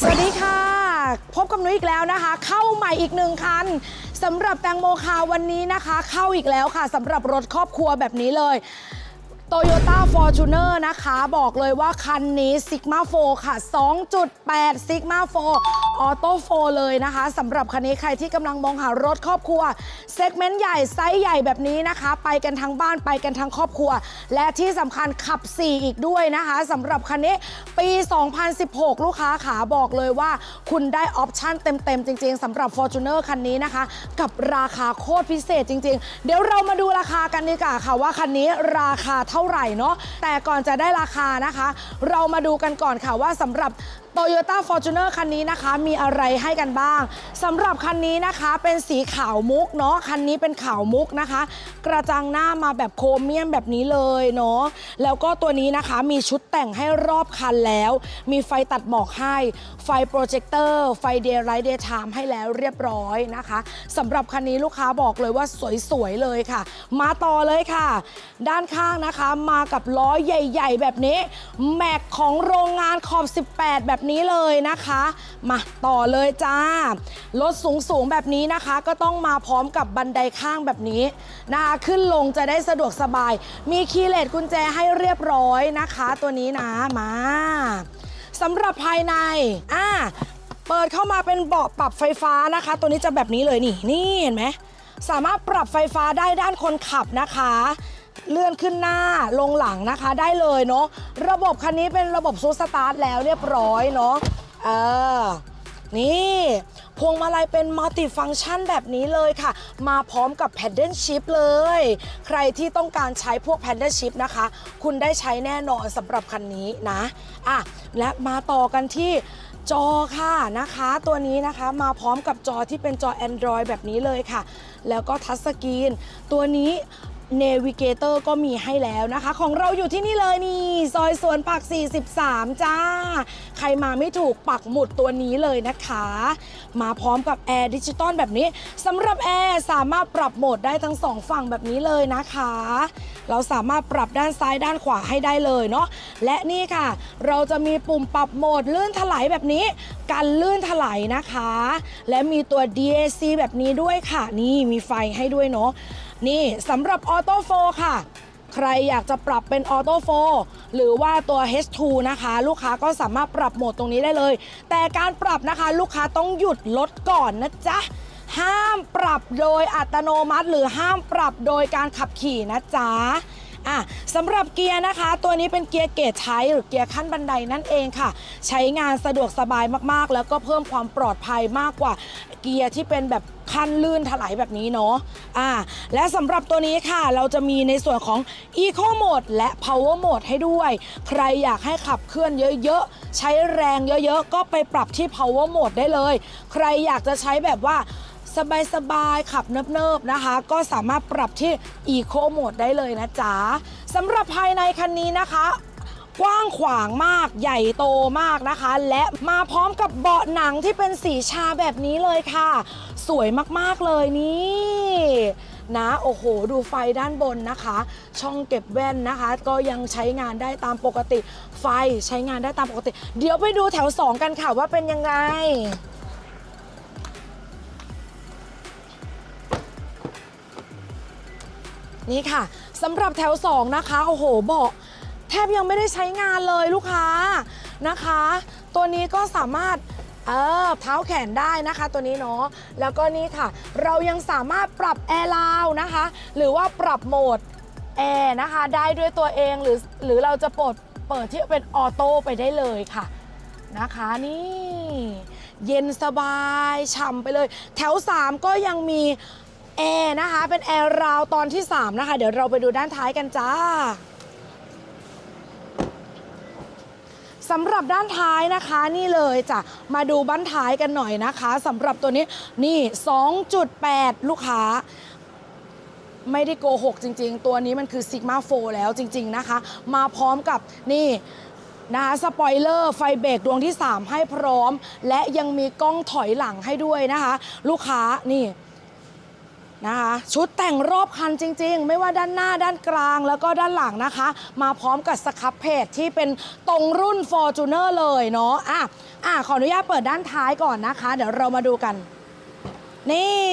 สวัสดีค่ะ พบกับนุ้ยอีกแล้วนะคะ เข้าใหม่อีกหนึ่งคันสำหรับแตงโมคาวันนี้นะคะ เข้าอีกแล้วค่ะสำหรับรถครอบครัวแบบนี้เลย Toyota Fortuner นอร์นะคะ บอกเลยว่าคันนี้ Sigma 4ค่ะ 2.8 Sigma 4 Auto 4เลยนะคะสำหรับคันนี้ใครที่กำลังมองหารถครอบครัว เซกเมนต์ใหญ่ ไซส์ใหญ่แบบนี้นะคะ ไปกันทั้งบ้านไปกันทั้งครอบครัว และที่สำคัญขับ 4 อีกด้วยนะคะสำหรับคันนี้ปี 2016 ลูกค้าขาบอกเลยว่า คุณได้ออปชั่นเต็ม ๆ จริง ๆสำหรับ Fortuner คันนี้นะคะ กับราคาโคตรพิเศษจริง ๆ เดี๋ยวเรามาดูราคากันดีกว่าค่ะว่าคันนี้ราคาเท่าท่าไหร่เนาะแต่ก่อนจะได้ราคานะคะ เรามาดูกันก่อนค่ะว่าสำหรับ Toyota Fortuner คันนี้นะคะ มีอะไรให้กันบ้างสำหรับคันนี้นะคะเป็นสีขาวมุกเนาะคันนี้เป็นขาวมุกนะคะ กระจังหน้ามาแบบโครเมียมแบบนี้เลยเนาะแล้วก็ตัวนี้นะคะมีชุดแต่งให้รอบคันแล้ว มีไฟตัดหมอกให้ ไฟโปรเจคเตอร์ไฟเดย์ไรเดย์ไทม์ให้แล้วเรียบร้อยนะคะสำหรับคันนี้ลูกค้าบอกเลยว่าสวยๆเลยค่ะ มาต่อเลยค่ะ ด้านข้างนะคะมากับล้อใหญ่ ๆ แบบนี้แม็กของโรงงานขอบ 18 แบบนี้เลยนะคะ มาต่อเลยจ้ารถสูงๆแบบนี้นะคะ ก็ต้องมาพร้อมกับบันไดข้างแบบนี้นะคะขึ้นลงจะได้สะดวกสบาย มีคีย์เลสกุญแจให้เรียบร้อยนะคะ ตัวนี้นะมาสำหรับภายในอ่าเปิดเข้ามาเป็นเบาะปรับไฟฟ้านะคะ ตัวนี้จะแบบนี้เลยนี่นี่เห็นไหมสามารถปรับไฟฟ้าได้ด้านคนขับนะคะ เลื่อนขึ้นหน้าลงหลังนะคะได้เลยเนาะระบบคันนี้เป็นระบบซูสตาร์ทแล้วเรียบร้อยเนาะเออนี่พวงมาลัยเป็นมัลติฟัง c t ชันแบบนี้เลยค่ะ มาพร้อมกับแพดเดิลชิพเลย ใครที่ต้องการใช้พวกแพดเดิลชิพนะคะ คุณได้ใช้แน่นอนสำหรับคันนี้นะอะและมาต่อกันที่จอค่ะนะคะ ตัวนี้นะคะมาพร้อมกับจอที่เป็นจอ Android แบบนี้เลยค่ะ แล้วก็ทัชสกรีน ตัวนี้ Navigator ก็มีให้แล้วนะคะ ของเราอยู่ที่นี่เลยนี่ ซอยสวนผัก 43 จ้า ใครมาไม่ถูกปักหมุดตัวนี้เลยนะคะ มาพร้อมกับแอร์ดิจิตอลแบบนี้สำหรับแอร์สามารถปรับโหมดได้ทั้งสองฝั่งแบบนี้เลยนะคะ เราสามารถปรับด้านซ้ายด้านขวาให้ได้เลยเนาะและนี่ค่ะ เราจะมีปุ่มปรับโหมดลื่นถลายแบบนี้ กันลื่นถลายนะคะ และมีตัว DAC แบบนี้ด้วยค่ะนี่มีไฟให้ด้วยเนาะ นี่สำหรับออโต้โฟค่ะ ใครอยากจะปรับเป็นออโต้โฟหรือว่าตัว H2 นะคะ ลูกค้าก็สามารถปรับโหมดตรงนี้ได้เลย แต่การปรับนะคะลูกค้าต้องหยุดรถก่อนนะจ๊ะห้ามปรับโดยอัตโนมัติ หรือห้ามปรับโดยการขับขี่นะจ๊ะ อะสำหรับเกียร์นะคะ ตัวนี้เป็นเกียร์เกจใช้หรือเกียร์ขั้นบันไดนั่นเองค่ะ ใช้งานสะดวกสบายมากๆ แล้วก็เพิ่มความปลอดภัยมากกว่าเกียร์ที่เป็นแบบขั้นลื่นถลายแบบนี้เนาะอะและสำหรับตัวนี้ค่ะ เราจะมีในส่วนของ Eco Mode และ Power Mode ให้ด้วย ใครอยากให้ขับเคลื่อนเยอะๆ ใช้แรงเยอะๆ ก็ไปปรับที่ Power Mode ได้เลย ใครอยากจะใช้แบบว่า สบายๆ ขับเนิบๆนะคะ ก็สามารถปรับที่ Eco Mode ได้เลยนะจ๊ะสำหรับภายในคันนี้นะคะกว้างขวางมากใหญ่โตมากนะคะ และมาพร้อมกับเบาะหนังที่เป็นสีชาแบบนี้เลยค่ะ สวยมากๆเลยนี่นะโอ้โห ดูไฟด้านบนนะคะ ช่องเก็บแว่นนะคะ ก็ยังใช้งานได้ตามปกติ ไฟใช้งานได้ตามปกติ เดี๋ยวไปดูแถว 2 กันค่ะว่าเป็นยังไง นี่ค่ะสำหรับแถว 2 นะคะ โอ้โหเบาะแทบยังไม่ได้ใช้งานเลยลูกค้านะคะ ตัวนี้ก็สามารถเออเท้าแขนได้นะคะตัวนี้เนาะแล้วก็นี่ค่ะ เรายังสามารถปรับแอร์ลาวนะคะ หรือว่าปรับโหมดแอร์นะคะได้ด้วยตัวเองหรือหรือเราจะปลดเปิดที่เป็นออโต้ไปได้เลยค่ะนะคะนี่ เย็นสบายฉ่ำไปเลย แถว 3 ก็ยังมี แอร์นะคะ เป็นแอร์ราวตอนที่ 3 นะคะ เดี๋ยวเราไปดูด้านท้ายกันจ้าสำหรับด้านท้ายนะคะนี่เลยจ้ะมาดูบ้านท้ายกันหน่อยนะคะสำหรับตัวนี้นี่ 2.8 ลูกค้า ไม่ได้โกหกจริง ๆ ตัวนี้มันคือ Sigma 4แล้วจริง ๆนะคะ มาพร้อมกับนี่นะคะสปอยเลอร์ไฟเบรกดวงที่ 3 ให้พร้อม และยังมีกล้องถอยหลังให้ด้วยนะคะ ลูกค้านี่ นะคะชุดแต่งรอบคันจริง ๆ ไม่ว่าด้านหน้าด้านกลางแล้วก็ด้านหลังนะคะ มาพร้อมกับสครับเพจที่เป็นตรงรุ่น Fortuner เลยเนาะอะอะขออนุญาตเปิดด้านท้ายก่อนนะคะ เดี๋ยวเรามาดูกัน นี่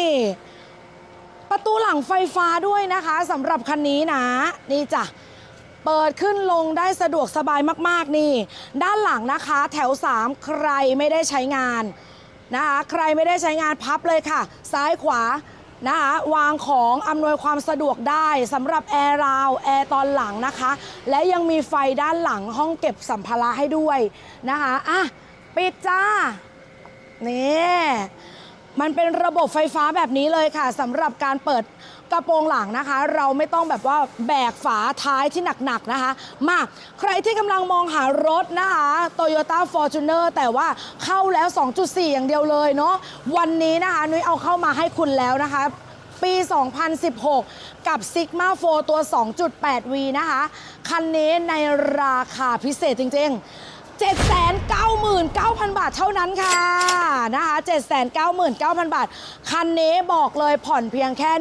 ประตูหลังไฟฟ้าด้วยนะคะสำหรับคันนี้นะ นี่จ้ะเปิดขึ้นลงได้สะดวกสบายมากๆนี่ ด้านหลังนะคะ แถว 3 ใครไม่ได้ใช้งานนะคะ ใครไม่ได้ใช้งานพับเลยค่ะ ซ้ายขวา นะคะวางของอำนวยความสะดวกได้สำหรับแอร์ราวแอร์ตอนหลังนะคะ และยังมีไฟด้านหลังห้องเก็บสัมภาระให้ด้วยนะคะอะปิดจ้านี่ มันเป็นระบบไฟฟ้าแบบนี้เลยค่ะสำหรับการเปิดกระโปรงหลังนะคะ เราไม่ต้องแบบว่าแบกฝาท้ายที่หนักๆนะคะ มาใครที่กำลังมองหารถนะคะ Toyota Fortuner แต่ว่าเข้าแล้ว 2.4 อย่างเดียวเลยเนาะวันนี้นะคะนุ้ยเอาเข้ามาให้คุณแล้วนะคะปี 2016 กับ Sigma 4 ตัว 2.8V นะคะ คันนี้ในราคาพิเศษจริง ๆ 799,000 บาทเท่านั้นค่ะนะคะ799,000 บาท คันนี้บอกเลยผ่อนเพียงแค่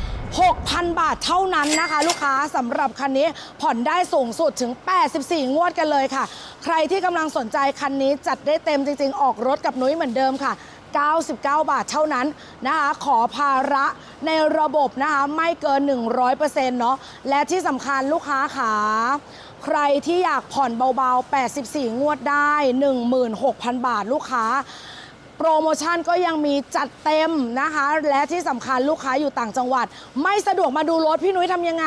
16,000 บาทเท่านั้นนะคะ ลูกค้าสำหรับคันนี้ผ่อนได้สูงสุดถึง 84 งวดกันเลยค่ะ ใครที่กำลังสนใจคันนี้จัดได้เต็มจริง ๆ ออกรถกับนุ้ยเหมือนเดิมค่ะ 99 บาทเท่านั้นนะคะ ขอภาระในระบบนะคะ ไม่เกิน 100%เนาะและที่สำคัญลูกค้าขา ใครที่อยากผ่อนเบาๆ 84 งวดได้ 16,000 บาทลูกค้า โปรโมชั่นก็ยังมีจัดเต็มนะคะ และที่สำคัญลูกค้าอยู่ต่างจังหวัด ไม่สะดวกมาดูรถพี่นุ้ยทำยังไง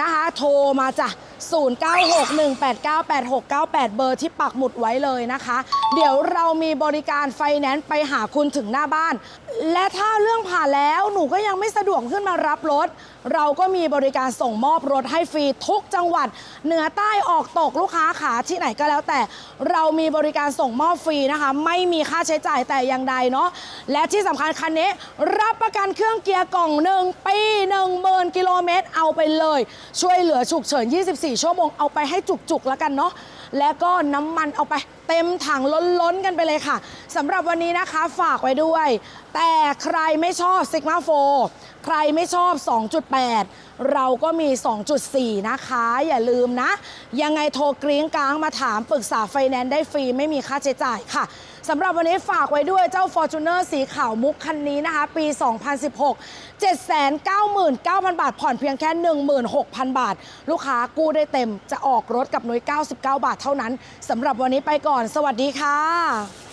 นะคะ โทรมาจ้ะ0961898698 เบอร์ที่ปักหมุดไว้เลยนะคะ เดี๋ยวเรามีบริการไฟแนนซ์ไปหาคุณถึงหน้าบ้าน และถ้าเรื่องผ่านแล้วหนูก็ยังไม่สะดวกขึ้นมารับรถ เราก็มีบริการส่งมอบรถให้ฟรีทุกจังหวัด เหนือใต้ออกตกลูกค้าขาที่ไหนก็แล้วแต่ เรามีบริการส่งมอบฟรีนะคะ ไม่มีค่าใช้จ่ายแต่อย่างใดเนาะและที่สำคัญคันนี้ รับประกันเครื่องเกียร์กล่องหนึ่งปี1 0,000กิโลเมตรเอาไปเลย ช่วยเหลือฉุกเฉิน 24 ชั่วโมงเอาไปให้จุกๆแล้วกันเนาะแล้วก็น้ำมันเอาไปเต็มถังล้นๆกันไปเลยค่ะสำหรับวันนี้นะคะฝากไว้ด้วย แต่ใครไม่ชอบ Sigma 4 ใครไม่ชอบ 2.8 เราก็มี 2.4 นะคะ อย่าลืมนะ ยังไงโทรกริ้งกลางมาถามปรึกษาไฟแนนซ์ได้ฟรีไม่มีค่าใช้จ่ายค่ะ สำหรับวันนี้ฝากไว้ด้วยเจ้า Fortuner สีขาวมุกคันนี้นะคะ ปี 2016 799,000 บาท ผ่อนเพียงแค่ 16,000 บาท ลูกค้ากู้ได้เต็มจะออกรถกับหน่วย 99 บาทเท่านั้นสำหรับวันนี้ไปก่อน สวัสดีค่ะ